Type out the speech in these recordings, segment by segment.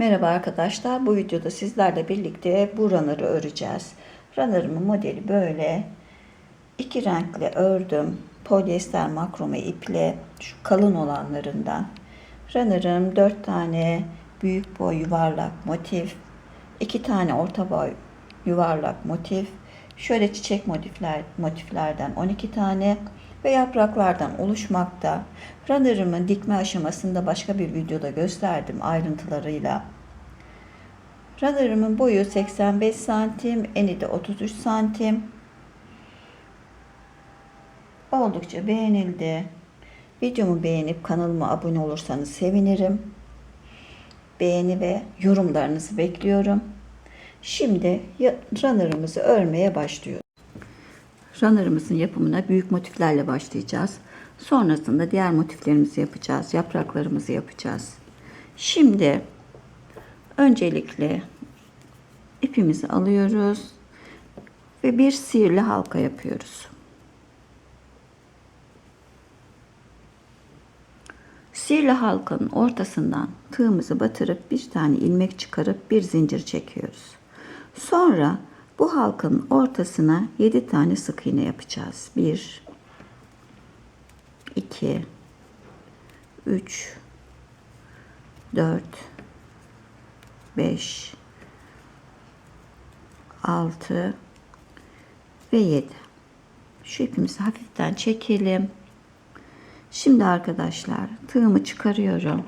Merhaba arkadaşlar. Bu videoda sizlerle birlikte bu runner'ı öreceğiz. Runner'ımın modeli böyle. İki renkli ördüm. Polyester makrome iple şu kalın olanlarından. Runner'ım dört tane büyük boy yuvarlak motif. iki tane orta boy yuvarlak motif. Şöyle çiçek motifler, motiflerden 12 tane ve yapraklardan oluşmakta. Runner'ımın dikme aşamasında başka bir videoda gösterdim ayrıntılarıyla. Runner'ımın boyu 85 santim, eni de 33 santim. Oldukça beğenildi. Videomu beğenip kanalıma abone olursanız sevinirim. Beğeni ve yorumlarınızı bekliyorum. Şimdi runner'ımızı örmeye başlıyoruz. Runner'ımızın yapımına büyük motiflerle başlayacağız. Sonrasında diğer motiflerimizi yapacağız. Yapraklarımızı yapacağız. Şimdi öncelikle ipimizi alıyoruz ve bir sihirli halka yapıyoruz. Sihirli halkanın ortasından tığımızı batırıp bir tane ilmek çıkarıp bir zincir çekiyoruz. Sonra bu halkanın ortasına 7 tane sık iğne yapacağız. 1 2 3 4 5 6 ve 7. Şu ipimizi hafiften çekelim. Şimdi arkadaşlar tığımı çıkarıyorum.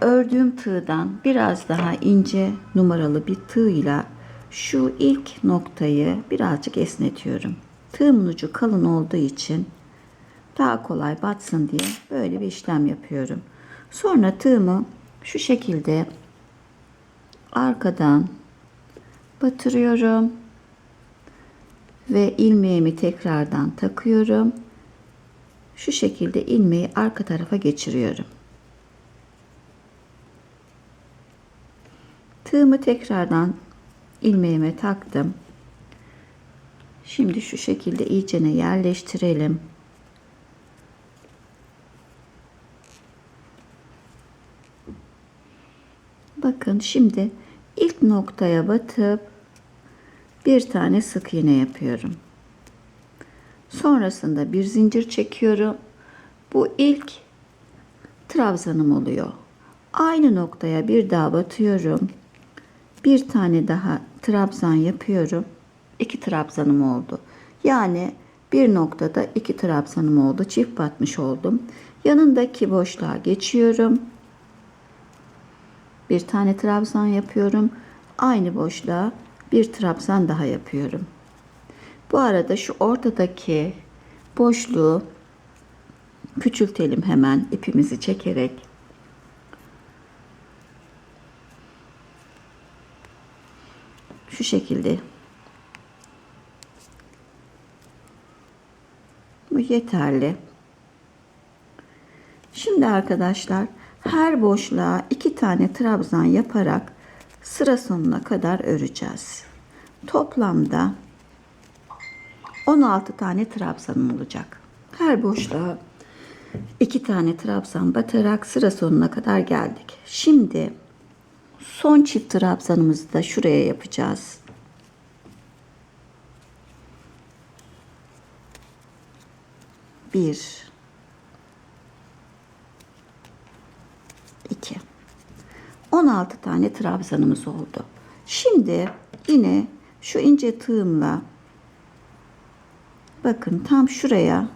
Ördüğüm tığdan biraz daha ince numaralı bir tığ şu ilk noktayı birazcık esnetiyorum. Tığımın ucu kalın olduğu için daha kolay batsın diye böyle bir işlem yapıyorum. Sonra tığımı şu şekilde arkadan batırıyorum ve ilmeğimi tekrardan takıyorum. Şu şekilde ilmeği arka tarafa geçiriyorum. Tığımı tekrardan ilmeğime taktım. Şimdi şu şekilde iyicene yerleştirelim. Bakın şimdi ilk noktaya batıp bir tane sık iğne yapıyorum. Sonrasında bir zincir çekiyorum. Bu ilk trabzanım oluyor. Aynı noktaya bir daha batıyorum. Bir tane daha trabzan yapıyorum. İki trabzanım oldu. Yani bir noktada iki trabzanım oldu. Çift batmış oldum. Yanındaki boşluğa geçiyorum. Bir tane trabzan yapıyorum. Aynı boşluğa bir trabzan daha yapıyorum. Bu arada şu ortadaki boşluğu küçültelim hemen ipimizi çekerek. Şu şekilde. Bu yeterli. Şimdi arkadaşlar her boşluğa iki tane trabzan yaparak sıra sonuna kadar öreceğiz. Toplamda 16 tane trabzanım olacak. Her boşluğa iki tane trabzan batarak sıra sonuna kadar geldik. Şimdi son çift trabzanımızı da şuraya yapacağız. Bir, iki. 16 tane trabzanımız oldu. Şimdi yine şu ince tığımla bakın tam şuraya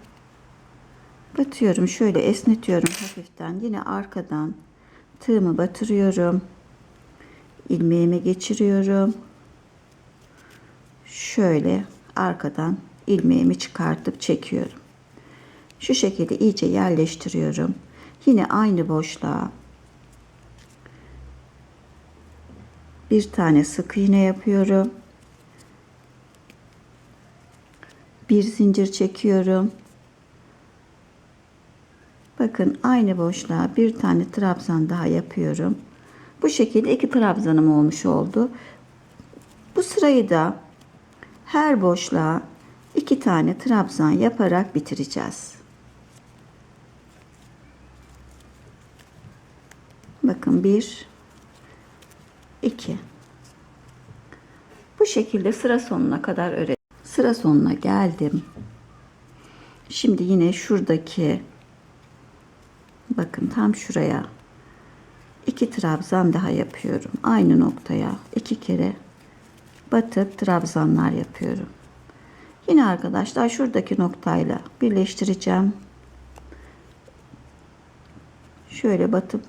batıyorum. Şöyle esnetiyorum hafiften. Yine arkadan tığımı batırıyorum. İlmeğime geçiriyorum. Şöyle arkadan ilmeğimi çıkartıp çekiyorum. Şu şekilde iyice yerleştiriyorum. Yine aynı boşluğa bir tane sık iğne yapıyorum. Bir zincir çekiyorum. Bakın aynı boşluğa bir tane trabzan daha yapıyorum. Bu şekilde iki trabzanım olmuş oldu. Bu sırayı da her boşluğa iki tane trabzan yaparak bitireceğiz. Bakın bir 2 bu şekilde sıra sonuna kadar öre. Sıra sonuna geldim. Şimdi yine şuradaki bakın tam şuraya iki trabzan daha yapıyorum. Aynı noktaya iki kere batıp trabzanlar yapıyorum. Yine arkadaşlar şuradaki noktayla birleştireceğim. Şöyle batıp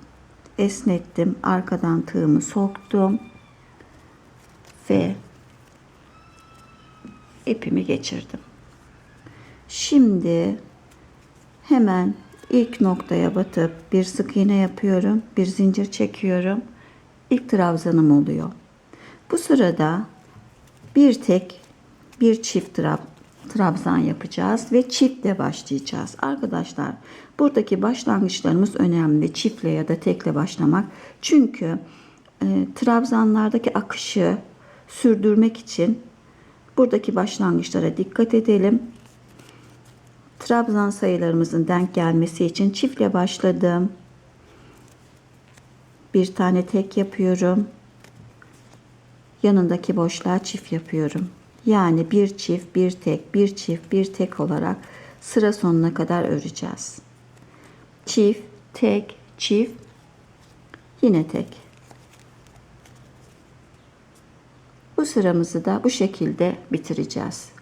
esnettim. Arkadan tığımı soktum. Ve ipimi geçirdim. Şimdi hemen ilk noktaya batıp bir sık iğne yapıyorum. Bir zincir çekiyorum. İlk trabzanım oluyor. Bu sırada bir tek bir çift trab trabzan yapacağız ve çiftle başlayacağız. Arkadaşlar buradaki başlangıçlarımız önemli. Çiftle ya da tekle başlamak. Çünkü e, trabzanlardaki akışı sürdürmek için buradaki başlangıçlara dikkat edelim. Trabzan sayılarımızın denk gelmesi için çiftle başladım. Bir tane tek yapıyorum. Yanındaki boşluğa çift yapıyorum. Yani bir çift, bir tek, bir çift, bir tek olarak sıra sonuna kadar öreceğiz. Çift, tek, çift, yine tek. Bu sıramızı da bu şekilde bitireceğiz.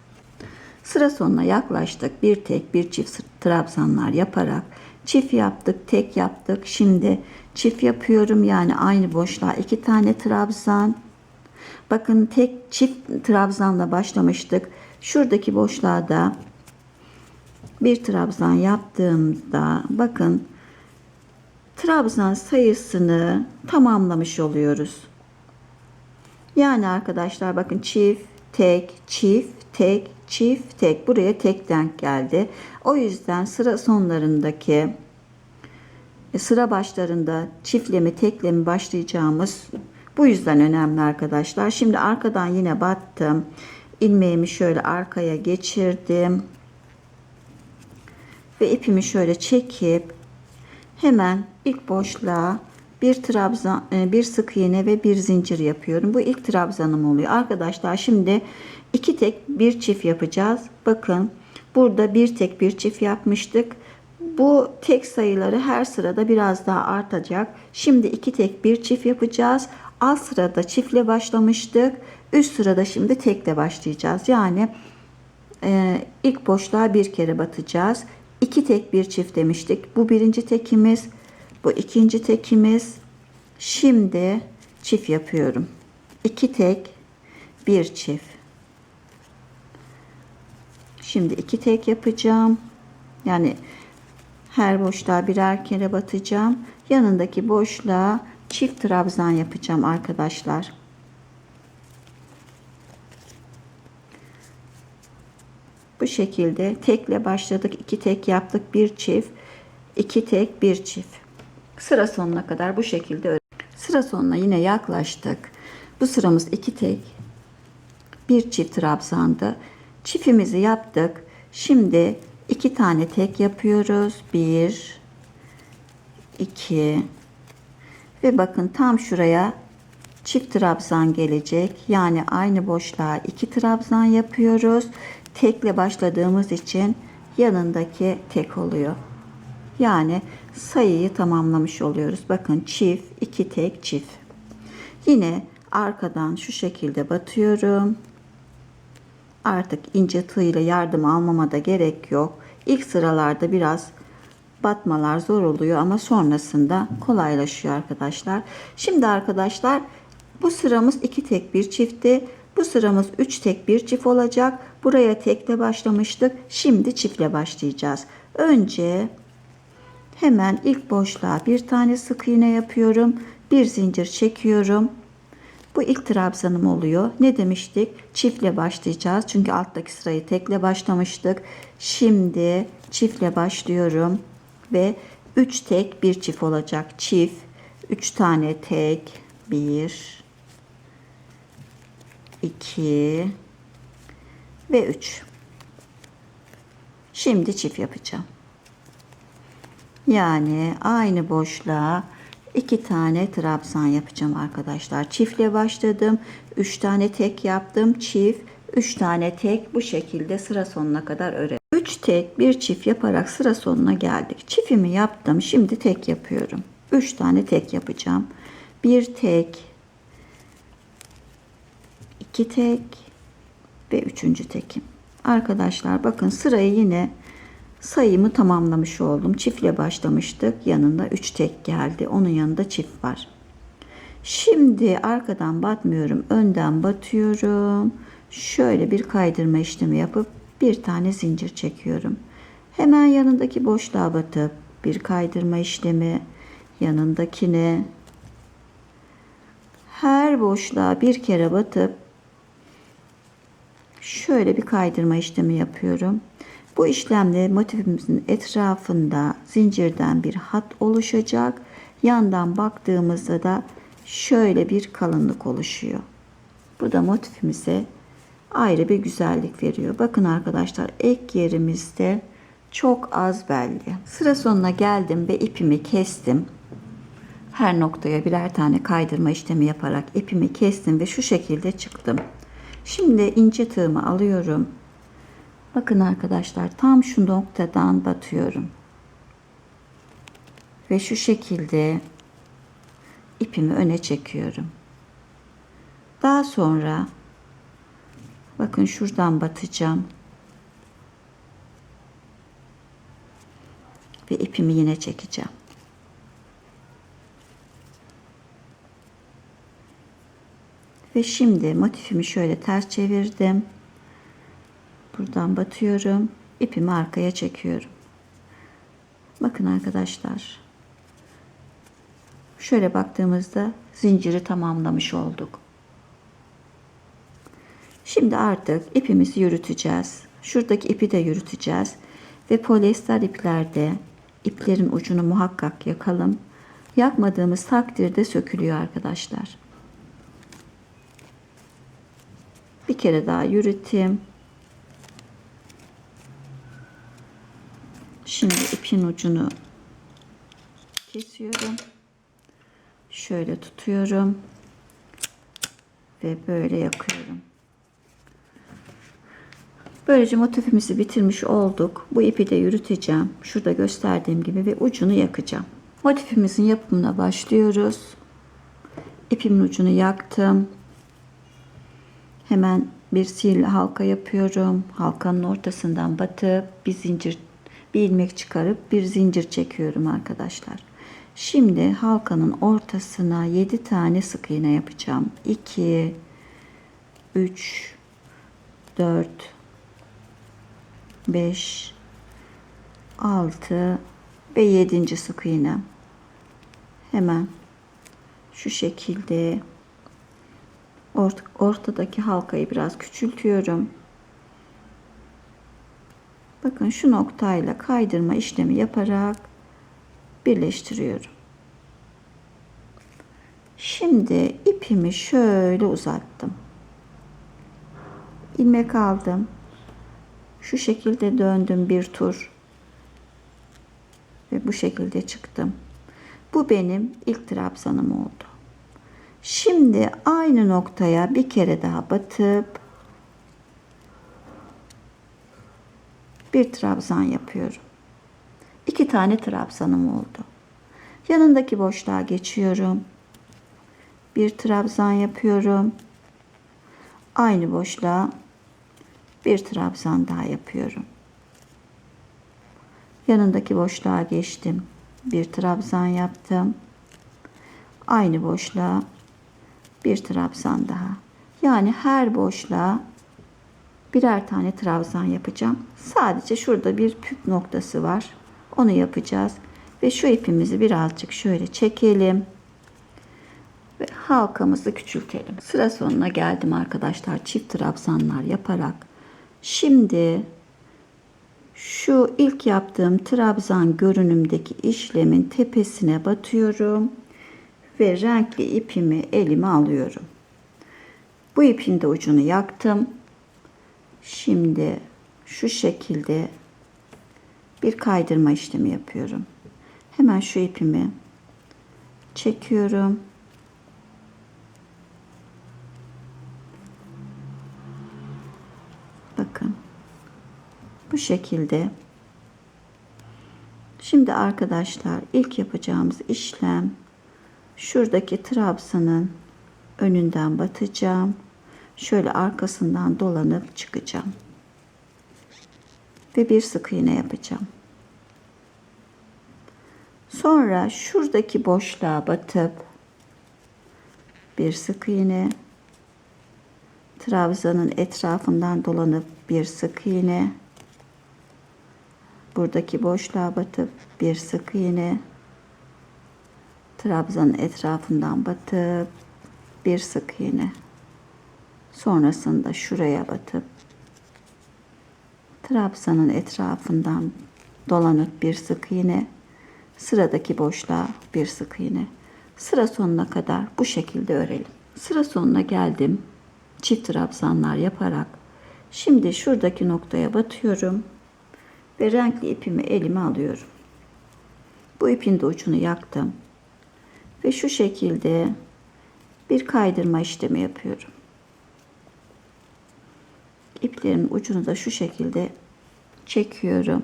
Sıra sonuna yaklaştık. Bir tek, bir çift trabzanlar yaparak çift yaptık, tek yaptık. Şimdi çift yapıyorum. Yani aynı boşluğa iki tane trabzan. Bakın tek çift trabzanla başlamıştık. Şuradaki boşluğa da bir trabzan yaptığımda bakın trabzan sayısını tamamlamış oluyoruz. Yani arkadaşlar bakın çift, tek, çift, tek, çift, tek. Buraya tek denk geldi. O yüzden sıra sonlarındaki e, sıra başlarında çiftle mi tekle mi başlayacağımız bu yüzden önemli arkadaşlar. Şimdi arkadan yine battım. ilmeğimi şöyle arkaya geçirdim. Ve ipimi şöyle çekip hemen ilk boşluğa bir trabzan, e, bir sık iğne ve bir zincir yapıyorum. Bu ilk trabzanım oluyor. Arkadaşlar şimdi iki tek bir çift yapacağız. Bakın burada bir tek bir çift yapmıştık. Bu tek sayıları her sırada biraz daha artacak. Şimdi iki tek bir çift yapacağız. Alt sırada çiftle başlamıştık. Üst sırada şimdi tekle başlayacağız. Yani e, ilk boşluğa bir kere batacağız. İki tek bir çift demiştik. Bu birinci tekimiz. Bu ikinci tekimiz. Şimdi çift yapıyorum. İki tek, bir çift. Şimdi iki tek yapacağım. Yani her boşluğa birer kere batacağım. Yanındaki boşluğa çift trabzan yapacağım arkadaşlar. Bu şekilde tekle başladık. iki tek yaptık. Bir çift. iki tek bir çift. Sıra sonuna kadar bu şekilde Sıra sonuna yine yaklaştık. Bu sıramız iki tek. Bir çift trabzandı. Çiftimizi yaptık. Şimdi iki tane tek yapıyoruz. Bir, iki ve bakın tam şuraya çift trabzan gelecek. Yani aynı boşluğa iki trabzan yapıyoruz. Tekle başladığımız için yanındaki tek oluyor. Yani sayıyı tamamlamış oluyoruz. Bakın çift, iki tek çift. Yine arkadan şu şekilde batıyorum. Artık ince tığ ile yardım almama da gerek yok. İlk sıralarda biraz batmalar zor oluyor ama sonrasında kolaylaşıyor arkadaşlar. Şimdi arkadaşlar bu sıramız iki tek bir çifti. Bu sıramız üç tek bir çift olacak. Buraya tekle başlamıştık. Şimdi çiftle başlayacağız. Önce hemen ilk boşluğa bir tane sık iğne yapıyorum. Bir zincir çekiyorum. Bu ilk trabzanım oluyor. Ne demiştik? Çiftle başlayacağız. Çünkü alttaki sırayı tekle başlamıştık. Şimdi çiftle başlıyorum ve 3 tek bir çift olacak. Çift 3 tane tek 1 2 ve 3. Şimdi çift yapacağım. Yani aynı boşluğa iki tane trabzan yapacağım arkadaşlar. Çiftle başladım. Üç tane tek yaptım. Çift, üç tane tek bu şekilde sıra sonuna kadar örelim. Üç tek bir çift yaparak sıra sonuna geldik. Çiftimi yaptım. Şimdi tek yapıyorum. Üç tane tek yapacağım. Bir tek, iki tek ve üçüncü tekim. Arkadaşlar bakın sırayı yine sayımı tamamlamış oldum. Çiftle başlamıştık. Yanında 3 tek geldi. Onun yanında çift var. Şimdi arkadan batmıyorum. Önden batıyorum. Şöyle bir kaydırma işlemi yapıp bir tane zincir çekiyorum. Hemen yanındaki boşluğa batıp bir kaydırma işlemi yanındakine her boşluğa bir kere batıp şöyle bir kaydırma işlemi yapıyorum. Bu işlemle motifimizin etrafında zincirden bir hat oluşacak. Yandan baktığımızda da şöyle bir kalınlık oluşuyor. Bu da motifimize ayrı bir güzellik veriyor. Bakın arkadaşlar ek yerimizde çok az belli. Sıra sonuna geldim ve ipimi kestim. Her noktaya birer tane kaydırma işlemi yaparak ipimi kestim ve şu şekilde çıktım. Şimdi ince tığımı alıyorum. Bakın arkadaşlar tam şu noktadan batıyorum. Ve şu şekilde ipimi öne çekiyorum. Daha sonra bakın şuradan batacağım. Ve ipimi yine çekeceğim. Ve şimdi motifimi şöyle ters çevirdim. Buradan batıyorum. İpimi arkaya çekiyorum. Bakın arkadaşlar. Şöyle baktığımızda zinciri tamamlamış olduk. Şimdi artık ipimizi yürüteceğiz. Şuradaki ipi de yürüteceğiz. Ve polyester iplerde iplerin ucunu muhakkak yakalım. Yakmadığımız takdirde sökülüyor arkadaşlar. Bir kere daha yürüteyim. Şimdi ipin ucunu kesiyorum. Şöyle tutuyorum. Ve böyle yakıyorum. Böylece motifimizi bitirmiş olduk. Bu ipi de yürüteceğim. Şurada gösterdiğim gibi ve ucunu yakacağım. Motifimizin yapımına başlıyoruz. İpimin ucunu yaktım. Hemen bir sihirli halka yapıyorum. Halkanın ortasından batıp bir zincir bir ilmek çıkarıp bir zincir çekiyorum arkadaşlar. Şimdi halkanın ortasına 7 tane sık iğne yapacağım. 2 3 4 5 6 ve 7. sık iğne. Hemen şu şekilde ort ortadaki halkayı biraz küçültüyorum. Bakın şu noktayla kaydırma işlemi yaparak birleştiriyorum. Şimdi ipimi şöyle uzattım. ilmek aldım. Şu şekilde döndüm bir tur. Ve bu şekilde çıktım. Bu benim ilk trabzanım oldu. Şimdi aynı noktaya bir kere daha batıp bir trabzan yapıyorum. İki tane trabzanım oldu. Yanındaki boşluğa geçiyorum. Bir trabzan yapıyorum. Aynı boşluğa bir trabzan daha yapıyorum. Yanındaki boşluğa geçtim. Bir trabzan yaptım. Aynı boşluğa bir trabzan daha. Yani her boşluğa birer tane trabzan yapacağım. Sadece şurada bir püf noktası var. Onu yapacağız. Ve şu ipimizi birazcık şöyle çekelim. Ve halkamızı küçültelim. Sıra sonuna geldim arkadaşlar. Çift trabzanlar yaparak. Şimdi şu ilk yaptığım trabzan görünümdeki işlemin tepesine batıyorum ve renkli ipimi elime alıyorum. Bu ipin de ucunu yaktım. Şimdi şu şekilde bir kaydırma işlemi yapıyorum. Hemen şu ipimi çekiyorum. Bakın. Bu şekilde. Şimdi arkadaşlar ilk yapacağımız işlem şuradaki trabzanın önünden batacağım. Şöyle arkasından dolanıp çıkacağım. Ve bir sık iğne yapacağım. Sonra şuradaki boşluğa batıp bir sık iğne trabzanın etrafından dolanıp bir sık iğne buradaki boşluğa batıp bir sık iğne trabzanın etrafından batıp bir sık iğne sonrasında şuraya batıp trabzanın etrafından dolanıp bir sık iğne sıradaki boşluğa bir sık iğne sıra sonuna kadar bu şekilde örelim sıra sonuna geldim çift trabzanlar yaparak şimdi şuradaki noktaya batıyorum ve renkli ipimi elime alıyorum. Bu ipin de ucunu yaktım. Ve şu şekilde bir kaydırma işlemi yapıyorum. İplerimin ucunu da şu şekilde çekiyorum.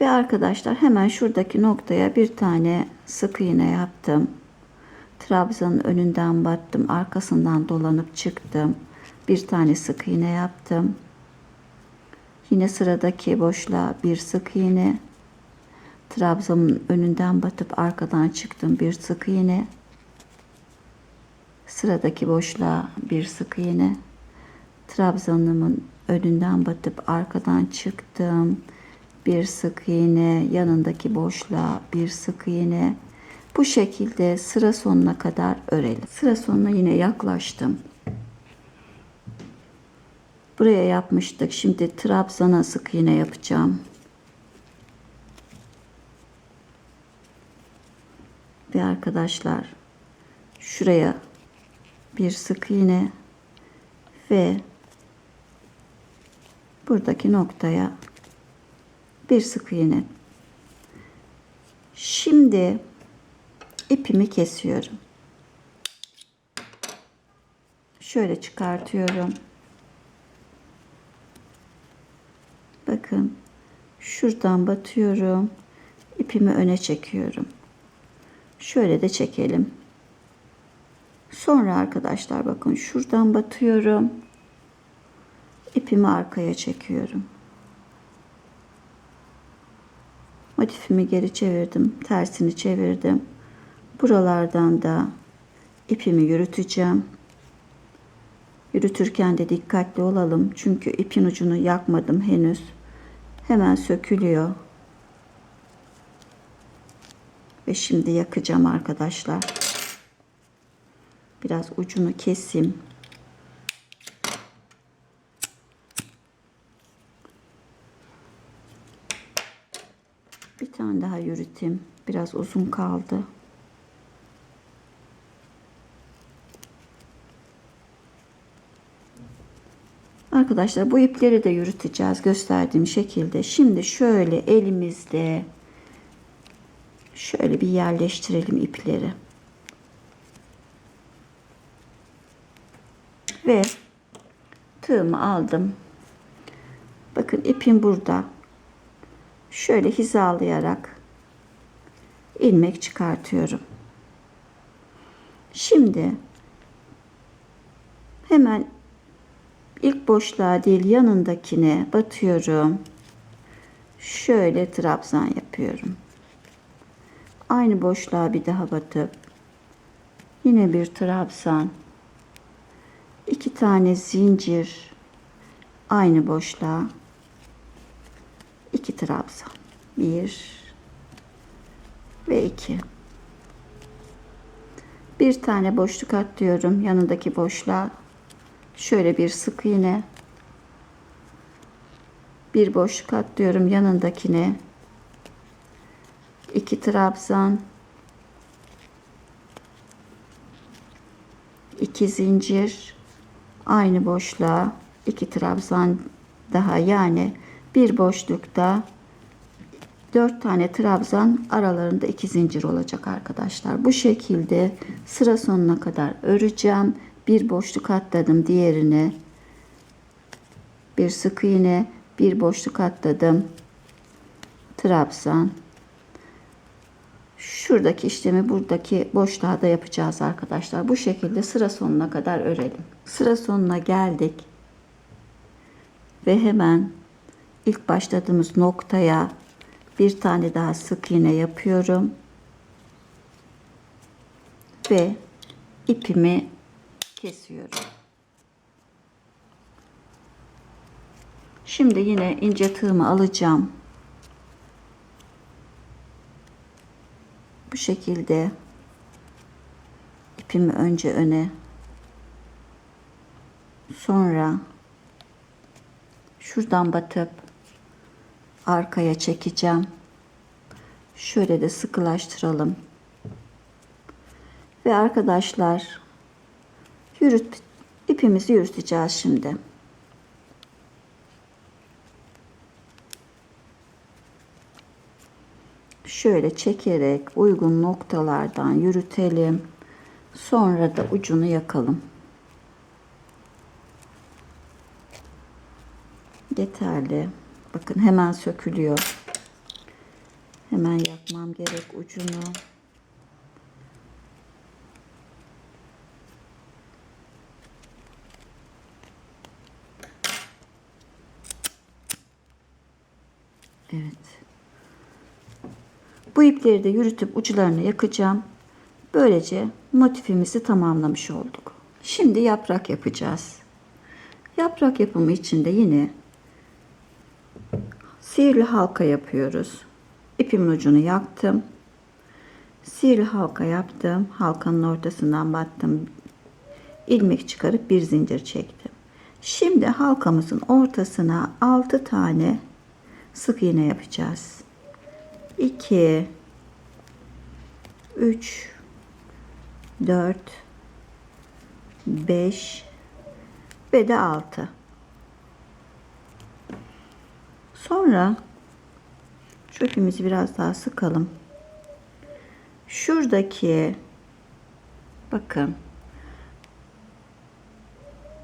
Ve arkadaşlar hemen şuradaki noktaya bir tane sık iğne yaptım. Trabzanın önünden battım, arkasından dolanıp çıktım. Bir tane sık iğne yaptım. Yine sıradaki boşluğa bir sık iğne. Trabzanın önünden batıp arkadan çıktım bir sık iğne. Sıradaki boşluğa bir sık iğne. Trabzanımın önünden batıp arkadan çıktım. Bir sık iğne, yanındaki boşluğa bir sık iğne. Bu şekilde sıra sonuna kadar örelim. Sıra sonuna yine yaklaştım. Buraya yapmıştık. Şimdi trabzana sık iğne yapacağım. Ve arkadaşlar şuraya bir sık iğne ve buradaki noktaya bir sık iğne. Şimdi ipimi kesiyorum. Şöyle çıkartıyorum. Bakın şuradan batıyorum. ipimi öne çekiyorum. Şöyle de çekelim. Sonra arkadaşlar bakın şuradan batıyorum. İpimi arkaya çekiyorum. Motifimi geri çevirdim. Tersini çevirdim. Buralardan da ipimi yürüteceğim. Yürütürken de dikkatli olalım. Çünkü ipin ucunu yakmadım henüz hemen sökülüyor. Ve şimdi yakacağım arkadaşlar. Biraz ucunu keseyim. Bir daha yürüteyim. Biraz uzun kaldı. Arkadaşlar bu ipleri de yürüteceğiz gösterdiğim şekilde. Şimdi şöyle elimizde şöyle bir yerleştirelim ipleri. Ve tığımı aldım. Bakın ipim burada. Şöyle hizalayarak ilmek çıkartıyorum. Şimdi hemen ilk boşluğa değil yanındakine batıyorum. Şöyle trabzan yapıyorum. Aynı boşluğa bir daha batıp yine bir trabzan. iki tane zincir aynı boşluğa iki trabzan. Bir ve iki. Bir tane boşluk atlıyorum yanındaki boşluğa. Şöyle bir sık iğne bir boşluk atlıyorum yanındakine. İki trabzan iki zincir. Aynı boşluğa. İki trabzan daha. Yani bir boşlukta 4 tane trabzan aralarında 2 zincir olacak arkadaşlar. Bu şekilde sıra sonuna kadar öreceğim. Bir boşluk atladım diğerine. Bir sık iğne, bir boşluk atladım. Trabzan. Şuradaki işlemi buradaki boşluğa da yapacağız arkadaşlar. Bu şekilde sıra sonuna kadar örelim. Sıra sonuna geldik. Ve hemen ilk başladığımız noktaya bir tane daha sık iğne yapıyorum. Ve ipimi kesiyorum. Şimdi yine ince tığımı alacağım. Bu şekilde ipimi önce öne sonra şuradan batıp arkaya çekeceğim. Şöyle de sıkılaştıralım. Ve arkadaşlar yürüt ipimizi yürüteceğiz şimdi. Şöyle çekerek uygun noktalardan yürütelim. Sonra da ucunu yakalım. Yeterli. Bakın hemen sökülüyor. Hemen yapmam gerek ucunu. Evet. Bu ipleri de yürütüp uçlarını yakacağım. Böylece motifimizi tamamlamış olduk. Şimdi yaprak yapacağız. Yaprak yapımı için de yine sihirli halka yapıyoruz. İpimin ucunu yaktım. Sihirli halka yaptım. Halkanın ortasından battım. ilmek çıkarıp bir zincir çektim. Şimdi halkamızın ortasına 6 tane sık iğne yapacağız. 2 3 4 5 ve de 6 sonra şu ipimizi biraz daha sıkalım şuradaki bakın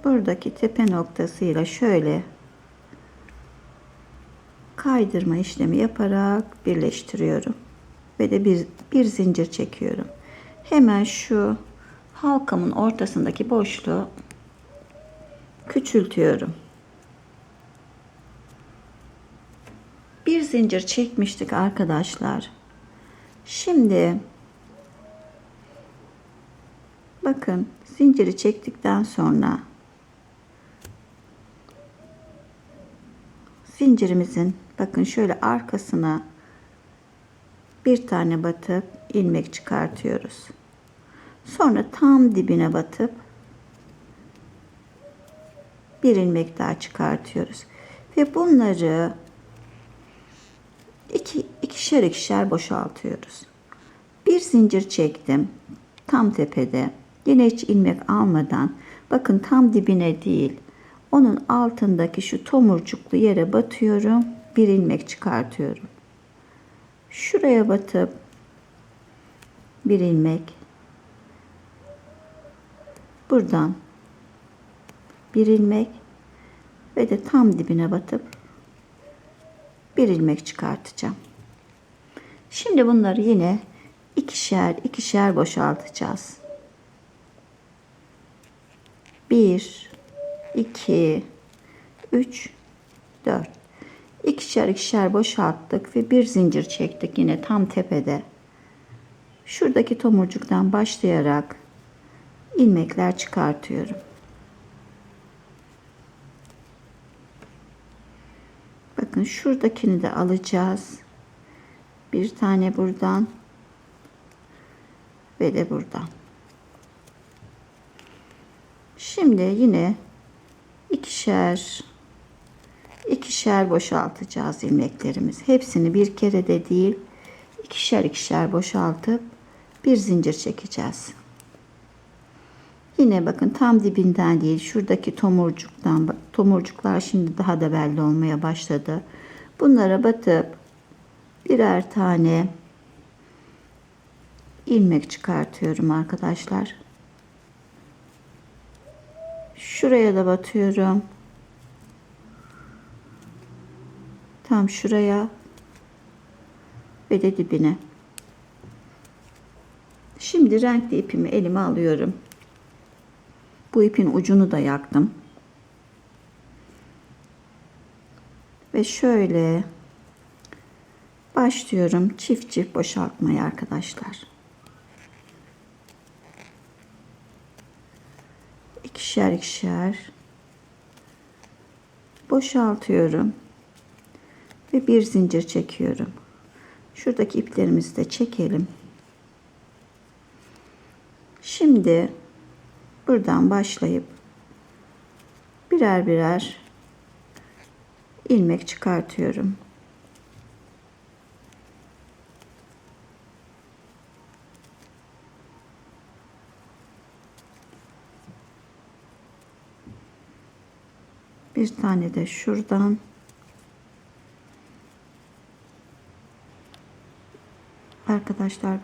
buradaki tepe noktasıyla şöyle kaydırma işlemi yaparak birleştiriyorum. Ve de bir, bir zincir çekiyorum. Hemen şu halkamın ortasındaki boşluğu küçültüyorum. Bir zincir çekmiştik arkadaşlar. Şimdi bakın zinciri çektikten sonra zincirimizin bakın şöyle arkasına bir tane batıp ilmek çıkartıyoruz. Sonra tam dibine batıp bir ilmek daha çıkartıyoruz. Ve bunları iki, ikişer ikişer boşaltıyoruz. Bir zincir çektim. Tam tepede. Yine hiç ilmek almadan bakın tam dibine değil onun altındaki şu tomurcuklu yere batıyorum. Bir ilmek çıkartıyorum. Şuraya batıp bir ilmek buradan bir ilmek ve de tam dibine batıp bir ilmek çıkartacağım. Şimdi bunları yine ikişer ikişer boşaltacağız. Bir, 2, 3, 4. İkişer ikişer boşalttık ve bir zincir çektik yine tam tepede. Şuradaki tomurcuktan başlayarak ilmekler çıkartıyorum. Bakın şuradakini de alacağız. Bir tane buradan ve de buradan. Şimdi yine ikişer ikişer boşaltacağız ilmeklerimiz. Hepsini bir kere de değil ikişer ikişer boşaltıp bir zincir çekeceğiz. Yine bakın tam dibinden değil şuradaki tomurcuktan tomurcuklar şimdi daha da belli olmaya başladı. Bunlara batıp birer tane ilmek çıkartıyorum arkadaşlar. Şuraya da batıyorum. Tam şuraya ve de dibine. Şimdi renkli ipimi elime alıyorum. Bu ipin ucunu da yaktım. Ve şöyle başlıyorum çift çift boşaltmaya arkadaşlar. İkişer ikişer boşaltıyorum ve bir zincir çekiyorum. Şuradaki iplerimizi de çekelim. Şimdi buradan başlayıp birer birer ilmek çıkartıyorum. Bir tane de şuradan Arkadaşlar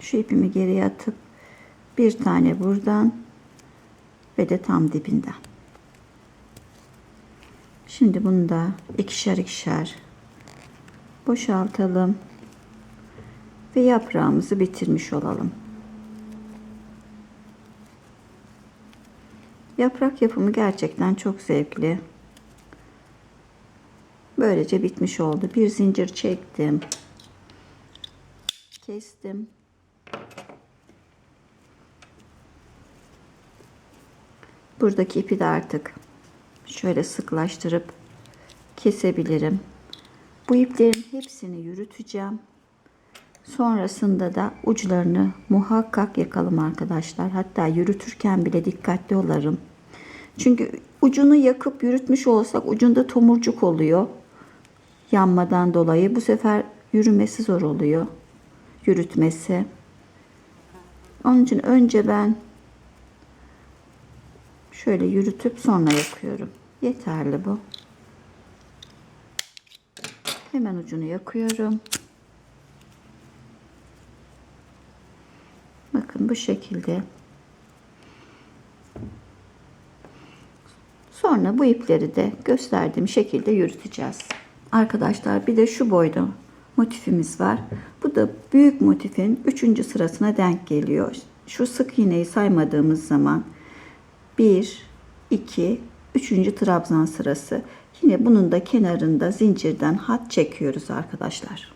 şu ipimi geriye atıp bir tane buradan ve de tam dibinden. Şimdi bunu da ikişer ikişer boşaltalım ve yaprağımızı bitirmiş olalım. Yaprak yapımı gerçekten çok zevkli. Böylece bitmiş oldu. Bir zincir çektim. Kestim. Buradaki ipi de artık şöyle sıklaştırıp kesebilirim. Bu iplerin hepsini yürüteceğim. Sonrasında da uçlarını muhakkak yakalım arkadaşlar. Hatta yürütürken bile dikkatli olalım. Çünkü ucunu yakıp yürütmüş olsak ucunda tomurcuk oluyor. Yanmadan dolayı bu sefer yürümesi zor oluyor. Yürütmesi. Onun için önce ben şöyle yürütüp sonra yakıyorum. Yeterli bu. Hemen ucunu yakıyorum. Bakın bu şekilde. Sonra bu ipleri de gösterdiğim şekilde yürüteceğiz. Arkadaşlar bir de şu boyda motifimiz var. Bu da büyük motifin 3. sırasına denk geliyor. Şu sık iğneyi saymadığımız zaman 1, 2, 3. trabzan sırası. Yine bunun da kenarında zincirden hat çekiyoruz arkadaşlar.